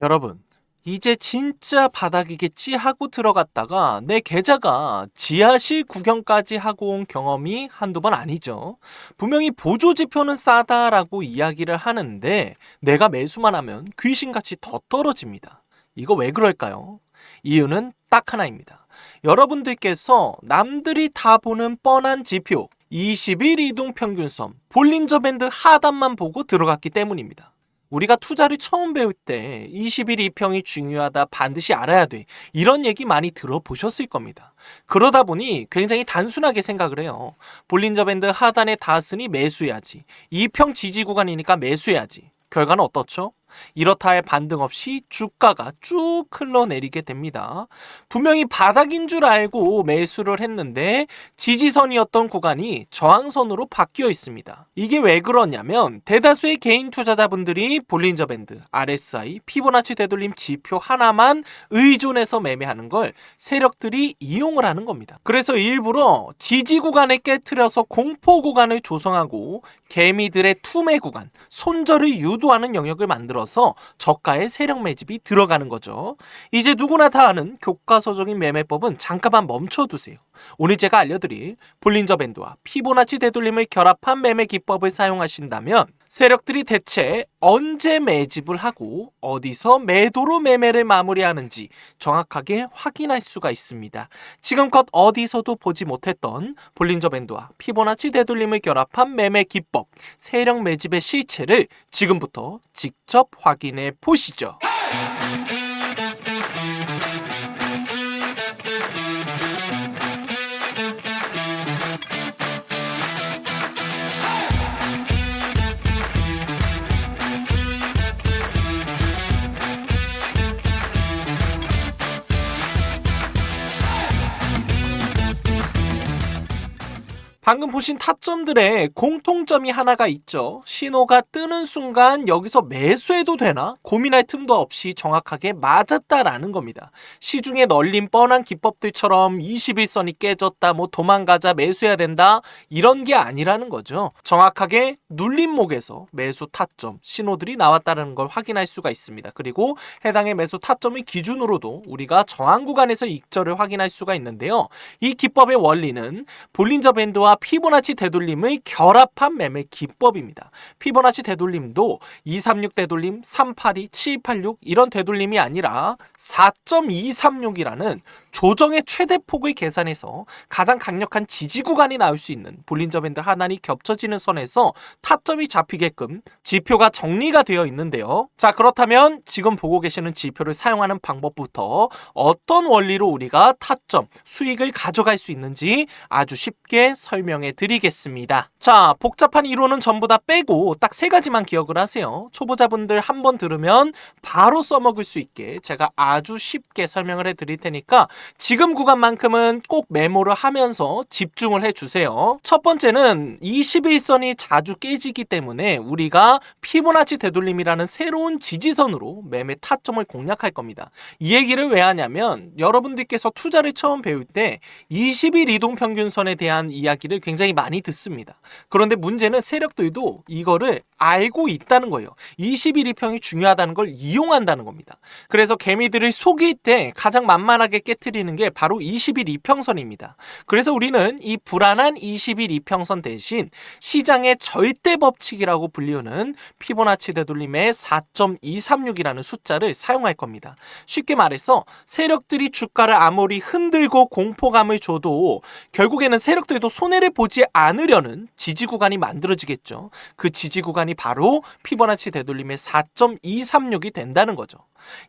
여러분, 이제 진짜 바닥이겠지 하고 들어갔다가 내 계좌가 지하실 구경까지 하고 온 경험이 한두 번 아니죠. 분명히 보조 지표는 싸다라고 이야기를 하는데 내가 매수만 하면 귀신같이 더 떨어집니다. 이거 왜 그럴까요? 이유는 딱 하나입니다. 여러분들께서 남들이 다 보는 뻔한 지표 20일 이동 평균선 볼린저 밴드 하단만 보고 들어갔기 때문입니다. 우리가 투자를 처음 배울 때 20일 이평이 중요하다 반드시 알아야 돼 이런 얘기 많이 들어보셨을 겁니다. 그러다 보니 굉장히 단순하게 생각을 해요. 볼린저 밴드 하단에 닿았으니 매수해야지. 이평 지지 구간이니까 매수해야지. 결과는 어떻죠? 이렇다 할 반등 없이 주가가 쭉 흘러내리게 됩니다. 분명히 바닥인 줄 알고 매수를 했는데 지지선이었던 구간이 저항선으로 바뀌어 있습니다. 이게 왜 그러냐면 대다수의 개인 투자자분들이 볼린저 밴드, RSI, 피보나치 되돌림 지표 하나만 의존해서 매매하는 걸 세력들이 이용을 하는 겁니다. 그래서 일부러 지지 구간을 깨트려서 공포 구간을 조성하고 개미들의 투매 구간, 손절을 유도하는 영역을 만들어 서 저가의 세력 매집이 들어가는 거죠. 이제 누구나 다 아는 교과서적인 매매법은 잠깐만 멈춰두세요. 오늘 제가 알려드릴 볼린저 밴드와 피보나치 되돌림을 결합한 매매 기법을 사용하신다면 세력들이 대체 언제 매집을 하고 어디서 매도로 매매를 마무리하는지 정확하게 확인할 수가 있습니다. 지금껏 어디서도 보지 못했던 볼린저 밴드와 피보나치 되돌림을 결합한 매매 기법, 세력 매집의 실체를 지금부터 직접 확인해 보시죠. 방금 보신 타점들의 공통점이 하나가 있죠. 신호가 뜨는 순간 여기서 매수해도 되나 고민할 틈도 없이 정확하게 맞았다라는 겁니다. 시중에 널린 뻔한 기법들처럼 21선이 깨졌다, 뭐 도망가자, 매수해야 된다 이런 게 아니라는 거죠. 정확하게 눌림목에서 매수 타점 신호들이 나왔다는 걸 확인할 수가 있습니다. 그리고 해당의 매수 타점의 기준으로도 우리가 저항 구간에서 익절을 확인할 수가 있는데요. 이 기법의 원리는 볼린저 밴드와 피보나치 되돌림의 결합한 매매 기법입니다. 피보나치 되돌림도 236 되돌림, 382, 786 이런 되돌림이 아니라 4.236이라는 조정의 최대폭을 계산해서 가장 강력한 지지 구간이 나올 수 있는 볼린저 밴드 하나니 겹쳐지는 선에서 타점이 잡히게끔 지표가 정리가 되어 있는데요. 자, 그렇다면 지금 보고 계시는 지표를 사용하는 방법부터 어떤 원리로 우리가 타점, 수익을 가져갈 수 있는지 아주 쉽게 설명 해 드리겠습니다. 자, 복잡한 이론은 전부 다 빼고 딱 세 가지만 기억을 하세요. 초보자분들 한 번 들으면 바로 써먹을 수 있게 제가 아주 쉽게 설명을 해 드릴 테니까 지금 구간만큼은 꼭 메모를 하면서 집중을 해 주세요. 첫 번째는 21선이 자주 깨지기 때문에 우리가 피보나치 되돌림이라는 새로운 지지선으로 매매 타점을 공략할 겁니다. 이 얘기를 왜 하냐면 여러분들께서 투자를 처음 배울 때 20일 이동 평균선에 대한 이야기를 굉장히 많이 듣습니다. 그런데 문제는 세력들도 이거를 알고 있다는 거예요. 21일 평이 중요하다는 걸 이용한다는 겁니다. 그래서 개미들을 속일 때 가장 만만하게 깨뜨리는 게 바로 20일 이평선입니다. 그래서 우리는 이 불안한 20일 이평선 대신 시장의 절대 법칙이라고 불리우는 피보나치 되돌림의 4.236이라는 숫자를 사용할 겁니다. 쉽게 말해서 세력들이 주가를 아무리 흔들고 공포감을 줘도 결국에는 세력들도 손해를 보지 않으려는 지지 구간이 만들어지겠죠. 그 지지 구간이 바로 피보나치 되돌림의 4.236이 된다는 거죠.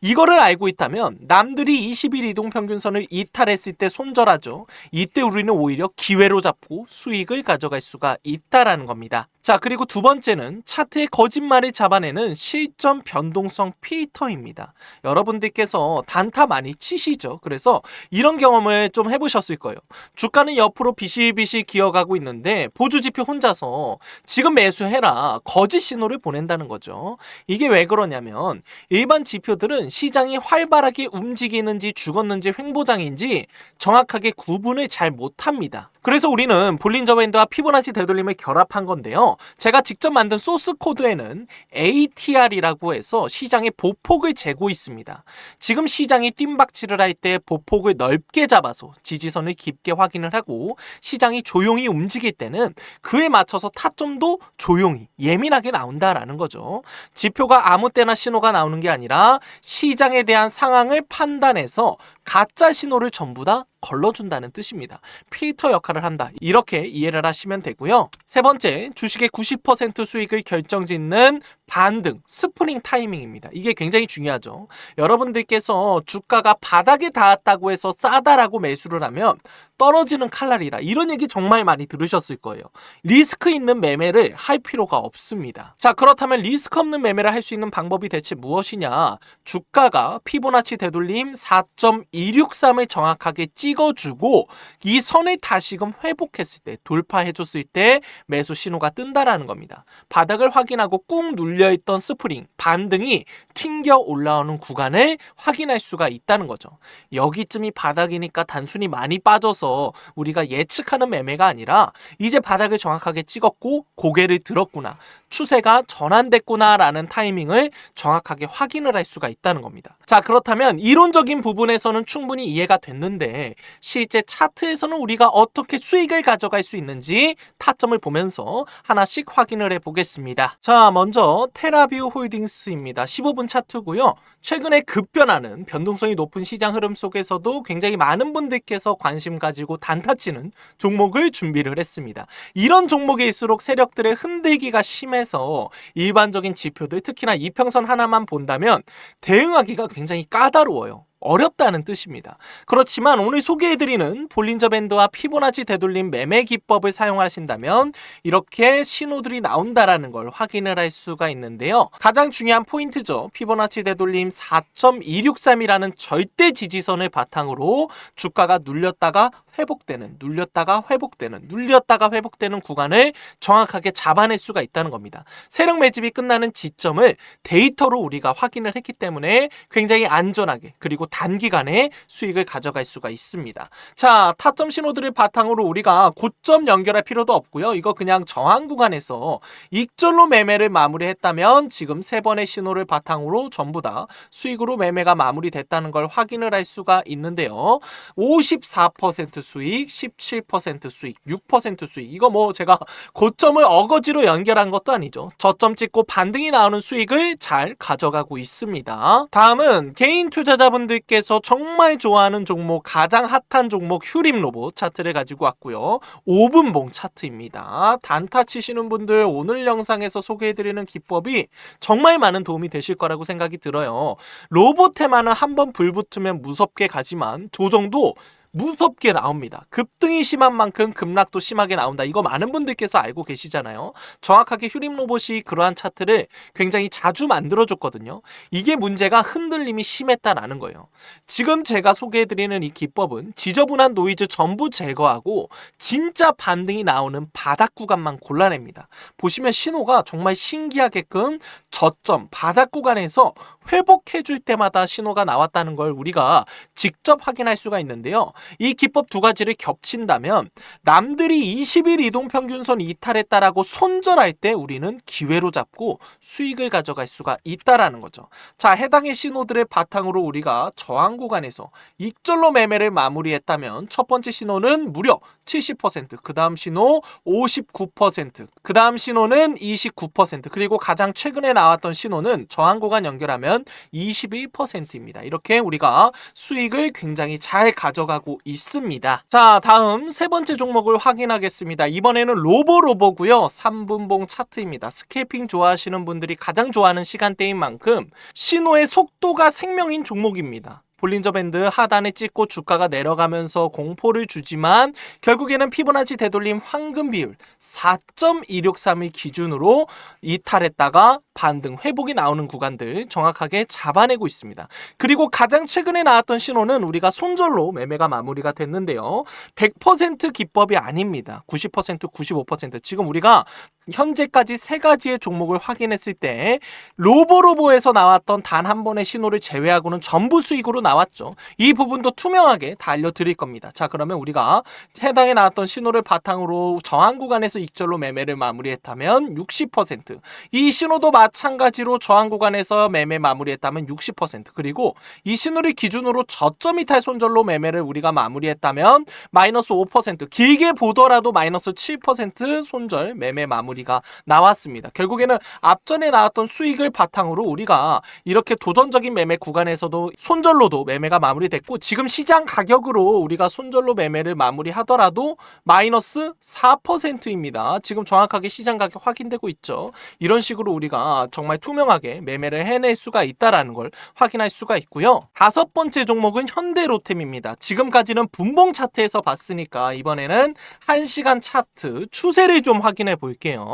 이거를 알고 있다면 남들이 20일 이동 평균선을 이탈했을 때 손절하죠. 이때 우리는 오히려 기회로 잡고 수익을 가져갈 수가 있다라는 겁니다. 자, 그리고 두 번째는 차트의 거짓말을 잡아내는 실전 변동성 피터입니다. 여러분들께서 단타 많이 치시죠. 그래서 이런 경험을 좀 해보셨을 거예요. 주가는 옆으로 비실비실 기어 기어가고 있는데 보조지표 혼자서 지금 매수해라 거짓 신호를 보낸다는 거죠. 이게 왜 그러냐면 일반 지표 들은 시장이 활발하게 움직이는지 죽었는지 횡보장인지 정확하게 구분을 잘 못합니다. 그래서 우리는 볼린저 밴드와 피보나치 되돌림을 결합한 건데요. 제가 직접 만든 소스 코드에는 ATR이라고 해서 시장의 보폭을 재고 있습니다. 지금 시장이 뜀박질을 할 때 보폭을 넓게 잡아서 지지선을 깊게 확인을 하고 시장이 조용히 움직일 때는 그에 맞춰서 타점도 조용히 예민하게 나온다라는 거죠. 지표가 아무 때나 신호가 나오는 게 아니라 시장에 대한 상황을 판단해서 가짜 신호를 전부 다 걸러준다는 뜻입니다. 필터 역할을 한다. 이렇게 이해를 하시면 되고요. 세 번째, 주식의 90% 수익을 결정짓는 반등, 스프링 타이밍입니다. 이게 굉장히 중요하죠. 여러분들께서 주가가 바닥에 닿았다고 해서 싸다라고 매수를 하면 떨어지는 칼날이다. 이런 얘기 정말 많이 들으셨을 거예요. 리스크 있는 매매를 할 필요가 없습니다. 자, 그렇다면 리스크 없는 매매를 할 수 있는 방법이 대체 무엇이냐? 주가가 피보나치 되돌림 4.263을 정확하게 찍어주고 이 선을 다시금 회복했을 때, 돌파해줬을 때 매수 신호가 뜬다라는 겁니다. 바닥을 확인하고 꾹 눌려있던 스프링, 반등이 튕겨 올라오는 구간을 확인할 수가 있다는 거죠. 여기쯤이 바닥이니까 단순히 많이 빠져서 우리가 예측하는 매매가 아니라 이제 바닥을 정확하게 찍었고 고개를 들었구나. 추세가 전환됐구나라는 타이밍을 정확하게 확인을 할 수가 있다는 겁니다. 자, 그렇다면 이론적인 부분에서는 충분히 이해가 됐는데 실제 차트에서는 우리가 어떻게 수익을 가져갈 수 있는지 타점을 보면서 하나씩 확인을 해 보겠습니다. 자, 먼저 테라뷰 홀딩스입니다. 15분 차트고요. 최근에 급변하는 변동성이 높은 시장 흐름 속에서도 굉장히 많은 분들께서 관심 가지고 단타치는 종목을 준비를 했습니다. 이런 종목일수록 세력들의 흔들기가 심해서 일반적인 지표들 특히나 이평선 하나만 본다면 대응하기가 굉장히 까다로워요. 어렵다는 뜻입니다. 그렇지만 오늘 소개해드리는 볼린저 밴드와 피보나치 되돌림 매매 기법을 사용하신다면 이렇게 신호들이 나온다라는 걸 확인을 할 수가 있는데요. 가장 중요한 포인트죠. 피보나치 되돌림 4.263이라는 절대 지지선을 바탕으로 주가가 눌렸다가 회복되는, 눌렸다가 회복되는, 눌렸다가 회복되는 구간을 정확하게 잡아낼 수가 있다는 겁니다. 세력 매집이 끝나는 지점을 데이터로 우리가 확인을 했기 때문에 굉장히 안전하게 그리고 단기간에 수익을 가져갈 수가 있습니다. 자, 타점 신호들을 바탕으로 우리가 고점 연결할 필요도 없고요. 이거 그냥 저항 구간에서 익절로 매매를 마무리했다면 지금 세 번의 신호를 바탕으로 전부 다 수익으로 매매가 마무리됐다는 걸 확인을 할 수가 있는데요. 54% 수익, 17% 수익, 6% 수익. 이거 뭐 제가 고점을 어거지로 연결한 것도 아니죠. 저점 찍고 반등이 나오는 수익을 잘 가져가고 있습니다. 다음은 개인 투자자분들 께서 정말 좋아하는 종목, 가장 핫한 종목 휴림 로봇 차트를 가지고 왔고요. 5분봉 차트입니다. 단타 치시는 분들 오늘 영상에서 소개해드리는 기법이 정말 많은 도움이 되실 거라고 생각이 들어요. 로봇 테마는 한번 불 붙으면 무섭게 가지만 조정도 무섭게 나옵니다. 급등이 심한 만큼 급락도 심하게 나온다. 이거 많은 분들께서 알고 계시잖아요. 정확하게 휴림 로봇이 그러한 차트를 굉장히 자주 만들어줬거든요. 이게 문제가 흔들림이 심했다라는 거예요. 지금 제가 소개해드리는 이 기법은 지저분한 노이즈 전부 제거하고 진짜 반등이 나오는 바닥 구간만 골라냅니다. 보시면 신호가 정말 신기하게끔 저점 바닥 구간에서 회복해 줄 때마다 신호가 나왔다는 걸 우리가 직접 확인할 수가 있는데요. 이 기법 두 가지를 겹친다면 남들이 20일 이동 평균선 이탈했다라고 손절할 때 우리는 기회로 잡고 수익을 가져갈 수가 있다라는 거죠. 자, 해당의 신호들의 바탕으로 우리가 저항 구간에서 익절로 매매를 마무리했다면 첫 번째 신호는 무려 70%, 그 다음 신호 59%, 그 다음 신호는 29%, 그리고 가장 최근에 나왔던 신호는 저항 구간 연결하면 21%입니다. 이렇게 우리가 수익을 굉장히 잘 가져가고 있습니다. 자, 다음 세 번째 종목을 확인하겠습니다. 이번에는 로보로보고요. 3분봉 차트입니다. 스케이핑 좋아하시는 분들이 가장 좋아하는 시간대인 만큼 신호의 속도가 생명인 종목입니다. 볼린저 밴드 하단에 찍고 주가가 내려가면서 공포를 주지만 결국에는 피보나치 되돌림 황금 비율 4.263을 기준으로 이탈했다가 반등 회복이 나오는 구간들 정확하게 잡아내고 있습니다. 그리고 가장 최근에 나왔던 신호는 우리가 손절로 매매가 마무리가 됐는데요. 100% 기법이 아닙니다. 90% 95% 지금 우리가 현재까지 세 가지의 종목을 확인했을 때 로보로보에서 나왔던 단 한 번의 신호를 제외하고는 전부 수익으로 나왔죠. 이 부분도 투명하게 다 알려드릴 겁니다. 자 그러면 우리가 해당에 나왔던 신호를 바탕으로 저항 구간에서 익절로 매매를 마무리했다면 60%이 신호도 마찬가지로 저항 구간에서 매매 마무리했다면 60% 그리고 이 신호를 기준으로 저점 이탈 손절로 매매를 우리가 마무리했다면 마이너스 5% 길게 보더라도 마이너스 7% 손절 매매 마무리 가 나왔습니다. 결국에는 앞전에 나왔던 수익을 바탕으로 우리가 이렇게 도전적인 매매 구간에서도 손절로도 매매가 마무리됐고 지금 시장 가격으로 우리가 손절로 매매를 마무리하더라도 마이너스 4%입니다. 지금 정확하게 시장 가격 확인되고 있죠. 이런 식으로 우리가 정말 투명하게 매매를 해낼 수가 있다라는 걸 확인할 수가 있고요. 다섯 번째 종목은 현대로템입니다. 지금까지는 분봉 차트에서 봤으니까 이번에는 1시간 차트 추세를 좀 확인해 볼게요.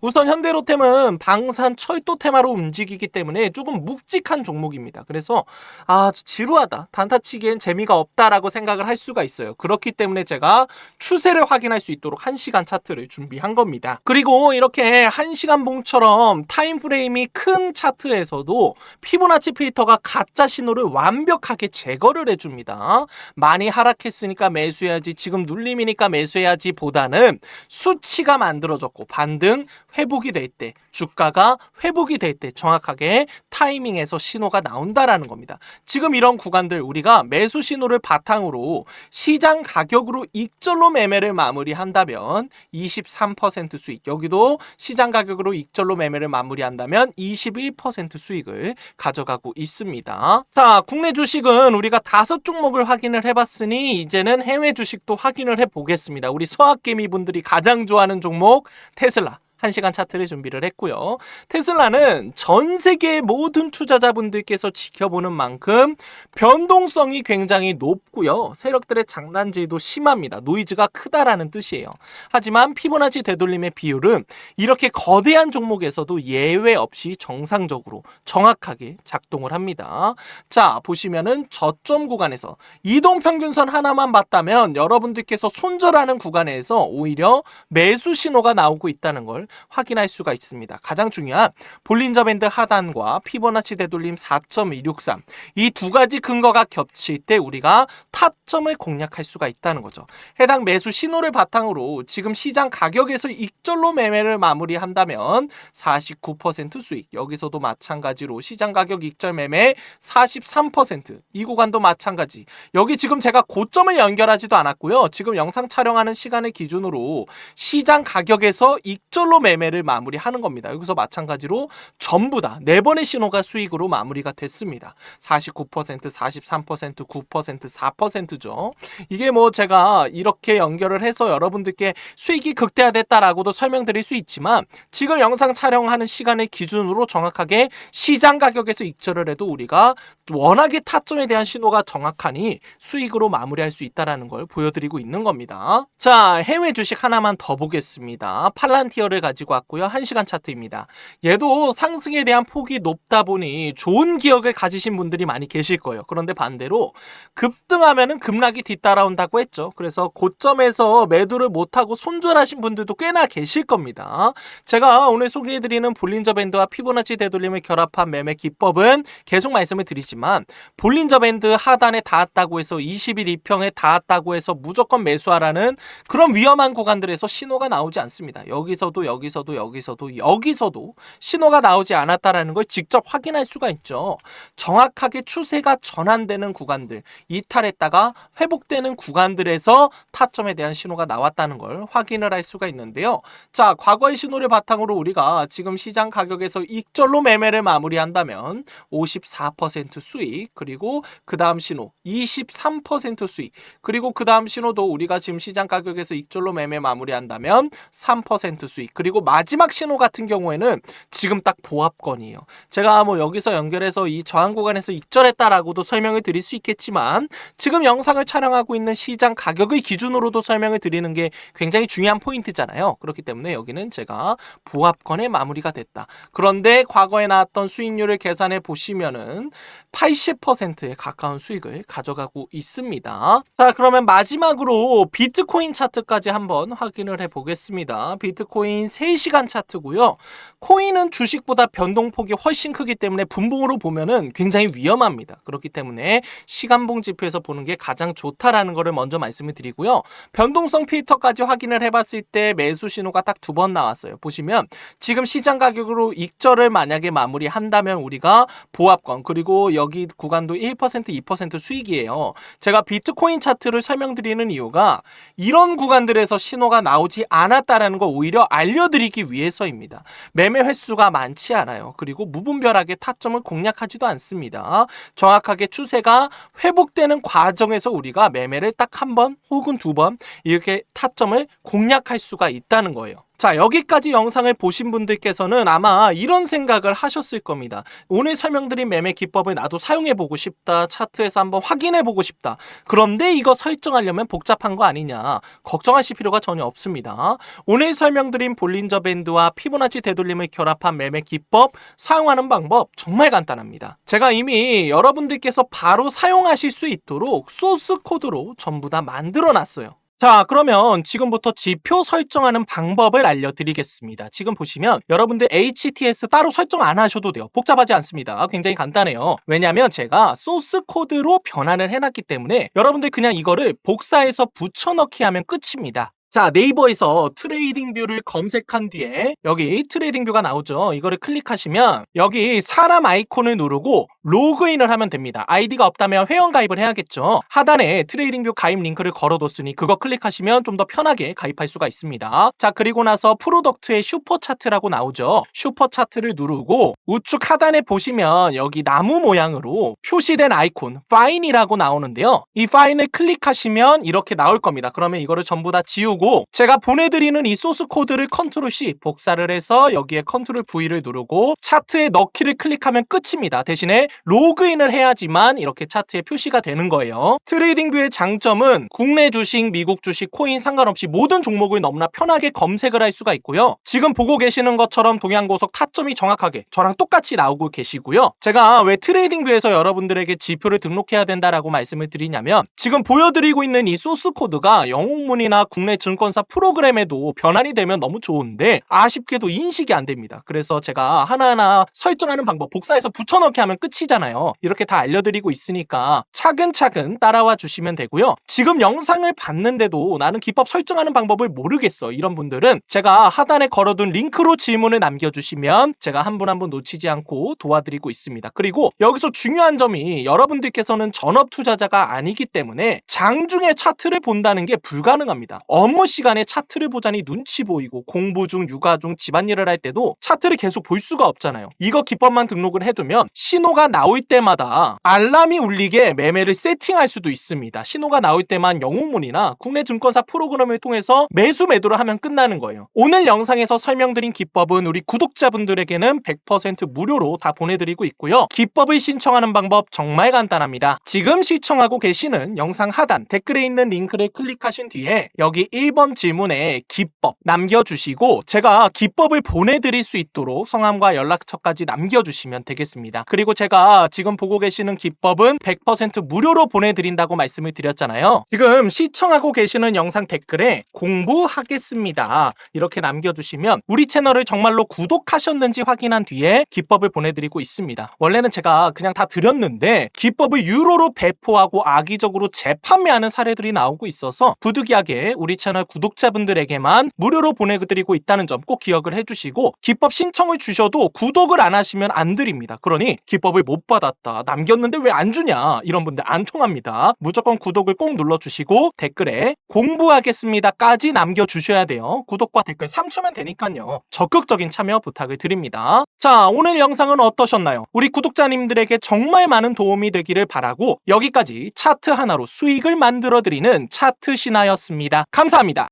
우선 현대로템은 방산 철도 테마로 움직이기 때문에 조금 묵직한 종목입니다. 그래서 아 지루하다 단타치기엔 재미가 없다라고 생각을 할 수가 있어요. 그렇기 때문에 제가 추세를 확인할 수 있도록 1시간 차트를 준비한 겁니다. 그리고 이렇게 1시간 봉처럼 타임프레임이 큰 차트에서도 피보나치 필터가 가짜 신호를 완벽하게 제거를 해줍니다. 많이 하락했으니까 매수해야지 지금 눌림이니까 매수해야지 보다는 수치가 만들어졌고 반등 회복이 될 때 주가가 회복이 될 때 정확하게 타이밍에서 신호가 나온다라는 겁니다. 지금 이런 구간들 우리가 매수 신호를 바탕으로 시장 가격으로 익절로 매매를 마무리한다면 23% 수익 여기도 시장 가격으로 익절로 매매를 마무리한다면 21% 수익을 가져가고 있습니다. 자 국내 주식은 우리가 다섯 종목을 확인을 해봤으니 이제는 해외 주식도 확인을 해보겠습니다. 우리 서학개미 분들이 가장 좋아하는 종목 테슬라 1시간 차트를 준비를 했고요. 테슬라는 전 세계 모든 투자자분들께서 지켜보는 만큼 변동성이 굉장히 높고요. 세력들의 장난질도 심합니다. 노이즈가 크다라는 뜻이에요. 하지만 피보나치 되돌림의 비율은 이렇게 거대한 종목에서도 예외 없이 정상적으로 정확하게 작동을 합니다. 자, 보시면은 저점 구간에서 이동 평균선 하나만 봤다면 여러분들께서 손절하는 구간에서 오히려 매수 신호가 나오고 있다는 걸 확인할 수가 있습니다. 가장 중요한 볼린저 밴드 하단과 피보나치 되돌림 4.263 이 두 가지 근거가 겹칠 때 우리가 타점을 공략할 수가 있다는 거죠. 해당 매수 신호를 바탕으로 지금 시장 가격에서 익절로 매매를 마무리한다면 49% 수익 여기서도 마찬가지로 시장 가격 익절 매매 43%이 구간도 마찬가지 여기 지금 제가 고점을 연결하지도 않았고요. 지금 영상 촬영하는 시간을 기준으로 시장 가격에서 익절로 매매를 마무리하는 겁니다. 여기서 마찬가지로 전부 다 네 번의 신호가 수익으로 마무리가 됐습니다. 49% 43%, 9%, 4%죠. 이게 뭐 제가 이렇게 연결을 해서 여러분들께 수익이 극대화됐다라고도 설명드릴 수 있지만 지금 영상 촬영하는 시간을 기준으로 정확하게 시장 가격에서 익절을 해도 우리가 워낙에 타점에 대한 신호가 정확하니 수익으로 마무리할 수 있다라는 걸 보여드리고 있는 겁니다. 자, 해외 주식 하나만 더 보겠습니다. 팔란티어를 가지고 왔고요. 1시간 차트입니다. 얘도 상승에 대한 폭이 높다 보니 좋은 기억을 가지신 분들이 많이 계실 거예요. 그런데 반대로 급등하면은 급락이 뒤따라온다고 했죠. 그래서 고점에서 매도를 못하고 손절하신 분들도 꽤나 계실 겁니다. 제가 오늘 소개해드리는 볼린저 밴드와 피보나치 되돌림을 결합한 매매 기법은 계속 말씀을 드리지만 볼린저 밴드 하단에 닿았다고 해서 20일 2평에 닿았다고 해서 무조건 매수하라는 그런 위험한 구간들에서 신호가 나오지 않습니다. 여기서도 여기 서도 여기서도 여기서도 신호가 나오지 않았다라는 걸 직접 확인할 수가 있죠. 정확하게 추세가 전환되는 구간들, 이탈했다가 회복되는 구간들에서 타점에 대한 신호가 나왔다는 걸 확인을 할 수가 있는데요. 자, 과거의 신호를 바탕으로 우리가 지금 시장 가격에서 익절로 매매를 마무리한다면 54% 수익, 그리고 그 다음 신호 23% 수익, 그리고 그 다음 신호도 우리가 지금 시장 가격에서 익절로 매매 마무리한다면 3% 수익, 그리고 그리고 마지막 신호 같은 경우에는 지금 딱 보합권이에요. 제가 뭐 여기서 연결해서 이 저항 구간에서 익절했다라고도 설명을 드릴 수 있겠지만 지금 영상을 촬영하고 있는 시장 가격의 기준으로도 설명을 드리는 게 굉장히 중요한 포인트잖아요. 그렇기 때문에 여기는 제가 보합권에 마무리가 됐다. 그런데 과거에 나왔던 수익률을 계산해 보시면은 80%에 가까운 수익을 가져가고 있습니다. 자, 그러면 마지막으로 비트코인 차트까지 한번 확인을 해 보겠습니다. 비트코인 3시간 차트고요. 코인은 주식보다 변동폭이 훨씬 크기 때문에 분봉으로 보면은 굉장히 위험합니다. 그렇기 때문에 시간봉 지표에서 보는 게 가장 좋다라는 것을 먼저 말씀을 드리고요. 변동성 필터까지 확인을 해봤을 때 매수 신호가 딱 두 번 나왔어요. 보시면 지금 시장 가격으로 익절을 만약에 마무리한다면 우리가 보합권 그리고 여기 구간도 1% 2% 수익이에요. 제가 비트코인 차트를 설명드리는 이유가 이런 구간들에서 신호가 나오지 않았다라는 걸 오히려 알려 드리기 위해서입니다. 매매 횟수가 많지 않아요. 그리고 무분별하게 타점을 공략하지도 않습니다. 정확하게 추세가 회복되는 과정에서 우리가 매매를 딱 한 번 혹은 두 번 이렇게 타점을 공략할 수가 있다는 거예요. 자, 여기까지 영상을 보신 분들께서는 아마 이런 생각을 하셨을 겁니다. 오늘 설명드린 매매 기법을 나도 사용해보고 싶다. 차트에서 한번 확인해보고 싶다. 그런데 이거 설정하려면 복잡한 거 아니냐. 걱정하실 필요가 전혀 없습니다. 오늘 설명드린 볼린저 밴드와 피보나치 되돌림을 결합한 매매 기법 사용하는 방법 정말 간단합니다. 제가 이미 여러분들께서 바로 사용하실 수 있도록 소스 코드로 전부 다 만들어 놨어요. 자, 그러면 지금부터 지표 설정하는 방법을 알려드리겠습니다. 지금 보시면 여러분들 HTS 따로 설정 안 하셔도 돼요. 복잡하지 않습니다. 굉장히 간단해요. 왜냐하면 제가 소스 코드로 변환을 해놨기 때문에 여러분들 그냥 이거를 복사해서 붙여넣기 하면 끝입니다. 자, 네이버에서 트레이딩 뷰를 검색한 뒤에 여기 트레이딩 뷰가 나오죠. 이거를 클릭하시면 여기 사람 아이콘을 누르고 로그인을 하면 됩니다. 아이디가 없다면 회원 가입을 해야겠죠. 하단에 트레이딩 뷰 가입 링크를 걸어뒀으니 그거 클릭하시면 좀 더 편하게 가입할 수가 있습니다. 자, 그리고 나서 프로덕트의 슈퍼 차트라고 나오죠. 슈퍼 차트를 누르고 우측 하단에 보시면 여기 나무 모양으로 표시된 아이콘 파인이라고 나오는데요. 이 파인을 클릭하시면 이렇게 나올 겁니다. 그러면 이거를 전부 다 지우고 제가 보내드리는 이 소스 코드를 컨트롤 C 복사를 해서 여기에 컨트롤 V를 누르고 차트에 넣기를 클릭하면 끝입니다. 대신에 로그인을 해야지만 이렇게 차트에 표시가 되는 거예요. 트레이딩 뷰의 장점은 국내 주식, 미국 주식, 코인 상관없이 모든 종목을 너무나 편하게 검색을 할 수가 있고요. 지금 보고 계시는 것처럼 동양고속 타점이 정확하게 저랑 똑같이 나오고 계시고요. 제가 왜 트레이딩 뷰에서 여러분들에게 지표를 등록해야 된다라고 말씀을 드리냐면 지금 보여드리고 있는 이 소스 코드가 영웅문이나 국내 증 권사 프로그램에도 변환이 되면 너무 좋은데 아쉽게도 인식이 안 됩니다. 그래서 제가 하나하나 설정하는 방법 복사해서 붙여넣기 하면 끝이잖아요. 이렇게 다 알려드리고 있으니까 차근차근 따라와 주시면 되고요. 지금 영상을 봤는데도 나는 기법 설정하는 방법을 모르겠어. 이런 분들은 제가 하단에 걸어둔 링크로 질문을 남겨주시면 제가 한 분 한 분 놓치지 않고 도와드리고 있습니다. 그리고 여기서 중요한 점이 여러분들께서는 전업 투자자가 아니기 때문에 장중에 차트를 본다는 게 불가능합니다. 업무 시간에 차트를 보자니 눈치 보이고 공부 중, 육아 중, 집안일을 할 때도 차트를 계속 볼 수가 없잖아요. 이거 기법만 등록을 해두면 신호가 나올 때마다 알람이 울리게 매매를 세팅할 수도 있습니다. 신호가 나올 때만 영웅문이나 국내 증권사 프로그램을 통해서 매수 매도를 하면 끝나는 거예요. 오늘 영상에서 설명드린 기법은 우리 구독자분들에게는 100% 무료로 다 보내드리고 있고요. 기법을 신청하는 방법 정말 간단합니다. 지금 시청하고 계시는 영상 하단 댓글에 있는 링크를 클릭하신 뒤에 여기 1번 질문에 기법 남겨주시고 제가 기법을 보내드릴 수 있도록 성함과 연락처까지 남겨주시면 되겠습니다. 그리고 제가 지금 보고 계시는 기법은 100% 무료로 보내드린다고 말씀을 드렸잖아요. 지금 시청하고 계시는 영상 댓글에 공부하겠습니다. 이렇게 남겨주시면 우리 채널을 정말로 구독하셨는지 확인한 뒤에 기법을 보내드리고 있습니다. 원래는 제가 그냥 다 드렸는데 기법을 유로로 배포하고 악의적으로 재판매하는 사례들이 나오고 있어서 부득이하게 우리 채널 구독자분들에게만 무료로 보내드리고 있다는 점 꼭 기억을 해주시고 기법 신청을 주셔도 구독을 안 하시면 안 드립니다. 그러니 기법을 못 받았다 남겼는데 왜 안 주냐 이런 분들 안 통합니다. 무조건 구독을 꼭 눌러주시고 댓글에 공부하겠습니다까지 남겨주셔야 돼요. 구독과 댓글 3초면 되니까요. 적극적인 참여 부탁을 드립니다. 자 오늘 영상은 어떠셨나요? 우리 구독자님들에게 정말 많은 도움이 되기를 바라고 여기까지 차트 하나로 수익을 만들어드리는 차트 신하였습니다. 감사 합니다.